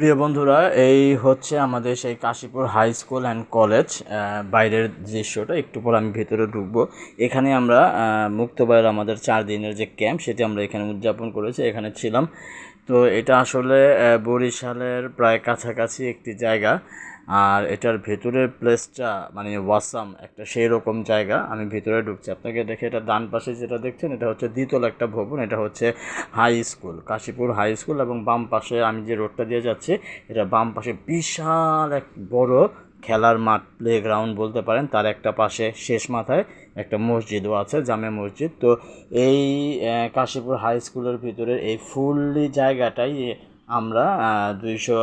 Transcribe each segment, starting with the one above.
প্রিয় বন্ধুরা, এই হচ্ছে আমাদের সেই Kashipur high school and college বাইরের দৃশ্যটা। একটু পর আমি ভেতরে ঢুকবো। এখানে আমরা মুক্তবায়ের আমাদের চার দিনের যে ক্যাম্প সেটি আমরা এখানে উদযাপন করেছি। এখানে ছিলাম তো এটা আসলে বরিশালের প্রায় কাছাকাছি একটি জায়গা। আর এটার ভেতরের প্লেসটা মানে ওয়াসাম, একটা সেই রকম জায়গা। আমি ভেতরে ঢুকছি। আপনাকে দেখে এটা ডান পাশে যেটা দেখছেন, এটা হচ্ছে দ্বিতল একটা ভবন। এটা হচ্ছে high school Kashipur high school এবং বাম পাশে আমি যে রোডটা দিয়ে যাচ্ছি, এটা বাম পাশে বিশাল এক বড় খেলার মাঠ প্লে গ্রাউন্ড বলতে পারেন, তার একটা পাশে শেষ মাথায় একটা মসজিদও আছে, জামে মসজিদ। তো এই কাশীপুর হাই স্কুলের ভিতরে এই ফুললি জায়গাটাই আমরা দুইশো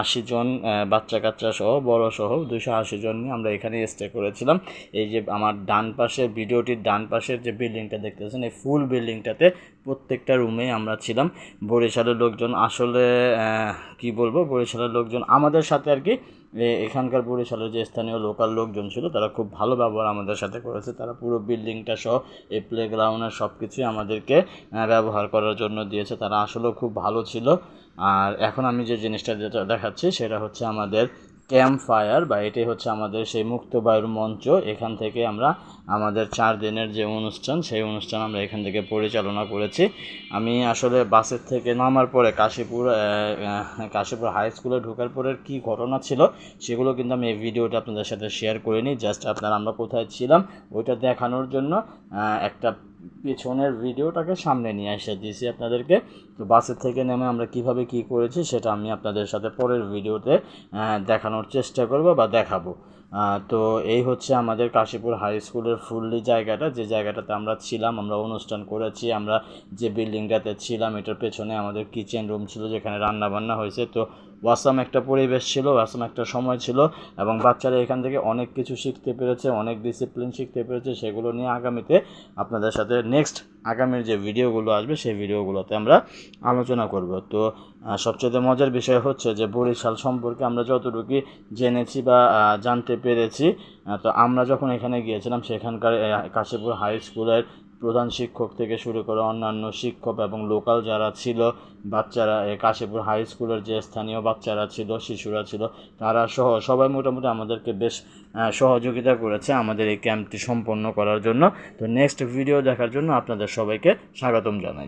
আশি জন বাচ্চা কাচ্চা সহ, বড় সহ দুইশো আশি জন নিয়ে আমরা এখানে স্টে করেছিলাম। এই যে আমার ডান পাশে ভিডিওটির ডান পাশের যে বিল্ডিংটা দেখতেছেন, এই ফুল বিল্ডিংটাতে প্রত্যেকটা রুমে আমরা ছিলাম। বরিশালের লোকজন আসলে কি বলব? বরিশালের লোকজন আমাদের সাথে আর কি এখানকার বরিশালের যে স্থানীয় লোকাল লোকজন ছিল, তারা খুব ভালো ব্যবহার আমাদের সাথে করেছে। তারা পুরো বিল্ডিংটা সহ, এই প্লে গ্রাউন্ডের সব কিছুই আমাদেরকে ব্যবহার করার জন্য দিয়েছে। তারা আসলেও খুব ভালো ছিল। আর এখন আমি যে জিনিসটা যেটা দেখাচ্ছি সেটা হচ্ছে আমাদের ক্যাম্প ফায়ার বা এটাই হচ্ছে আমাদের সেই মুক্ত বায়ুর মঞ্চ। এখান থেকে আমরা আমাদের চার দিনের যে অনুষ্ঠান, সেই অনুষ্ঠান আমরা এখান থেকে পরিচালনা করেছি। আমি আসলে বাসের থেকে নামার পরে কাশীপুর কাশীপুর হাই স্কুলে ঢোকার পরে কী ঘটনা ছিল সেগুলো কিন্তু আমি এই ভিডিওটা আপনাদের সাথে শেয়ার করিনি। জাস্ট আপনারা আমরা কোথায় ছিলাম ওইটা দেখানোর জন্য একটা পেছনের ভিডিওটাকে সামনে নিয়ে এসে দিয়েছি আপনাদেরকে। তো বাসের থেকে নেমে আমরা কীভাবে কি করেছি সেটা আমি আপনাদের সাথে পরের ভিডিওতে দেখানোর চেষ্টা করব বা দেখাবো। তো এই হচ্ছে আমাদের কাশীপুর হাই স্কুলের ফুললি জায়গাটা। যে জায়গাটাতে আমরা ছিলাম, আমরা অনুষ্ঠান করেছি, আমরা যে বিল্ডিংটাতে ছিলাম, এটার পেছনে আমাদের কিচেন রুম ছিল, যেখানে রান্না বান্না হয়েছে। তো ওয়াসাম একটা পরিবেশ ছিল, ওয়াসাম একটা সময় ছিল এবং বাচ্চারা এখান থেকে অনেক কিছু শিখতে পেরেছে, অনেক ডিসিপ্লিন শিখতে পেরেছে। সেগুলো নিয়ে আগামীতে আপনাদের সাথে নেক্সট আগামীর যে ভিডিওগুলো আসবে, সেই ভিডিওগুলোতে আমরা আলোচনা করব। তো সবচেয়ে মজার বিষয় হচ্ছে যে বরিশাল সম্পর্কে আমরা যতটুকু জেনেছি বা জানতে পেরেছি। তো আমরা যখন এখানে গিয়েছিলাম, সেখানকার কাশীপুর হাই স্কুলের প্রধান শিক্ষক থেকে শুরু করে অন্যান্য শিক্ষক এবং লোকাল যারা ছিল, বাচ্চারা কাশীপুর হাই স্কুলের যে স্থানীয় বাচ্চারা ছিল, শিশুরা ছিল, তারা সহ, সবাই মোটামুটি আমাদেরকে বেশ সহযোগিতা করেছে আমাদের এই ক্যাম্পটি সম্পন্ন করার জন্য। তো নেক্সট ভিডিও দেখার জন্য আপনাদের সবাইকে স্বাগতম জানাই।